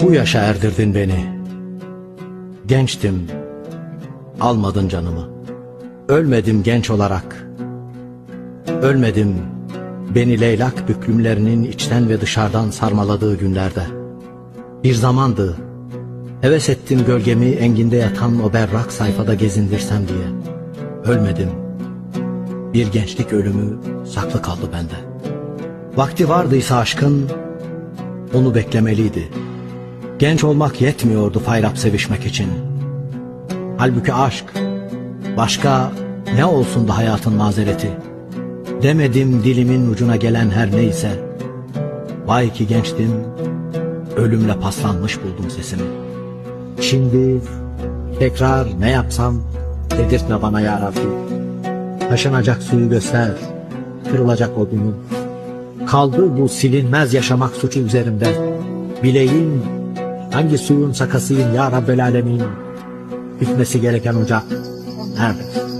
Bu yaşa erdirdin beni. Gençtim, almadın canımı. Ölmedim genç olarak. Ölmedim, beni leylak büklümlerinin içten ve dışarıdan sarmaladığı günlerde. Bir zamandı, heves ettim gölgemi enginde yatan o berrak sayfada gezindirsem diye. Ölmedim, bir gençlik ölümü saklı kaldı bende. Vakti vardıysa aşkın, onu beklemeliydi. Genç olmak yetmiyordu fayrap sevişmek için. Halbuki aşk, başka ne olsun da hayatın mazereti. Demedim dilimin ucuna gelen her neyse. Vay ki gençtim, ölümle paslanmış buldum sesimi. Şimdi tekrar ne yapsam dedirtme bana ya Rabbi. Taşınacak suyu göster, kırılacak odunu. Kaldı bu silinmez yaşamak suçu üzerimde. Bileyim hangi suyun sakasıyım ya Rabbel Alemin. Bitmesi gereken ocak nerede?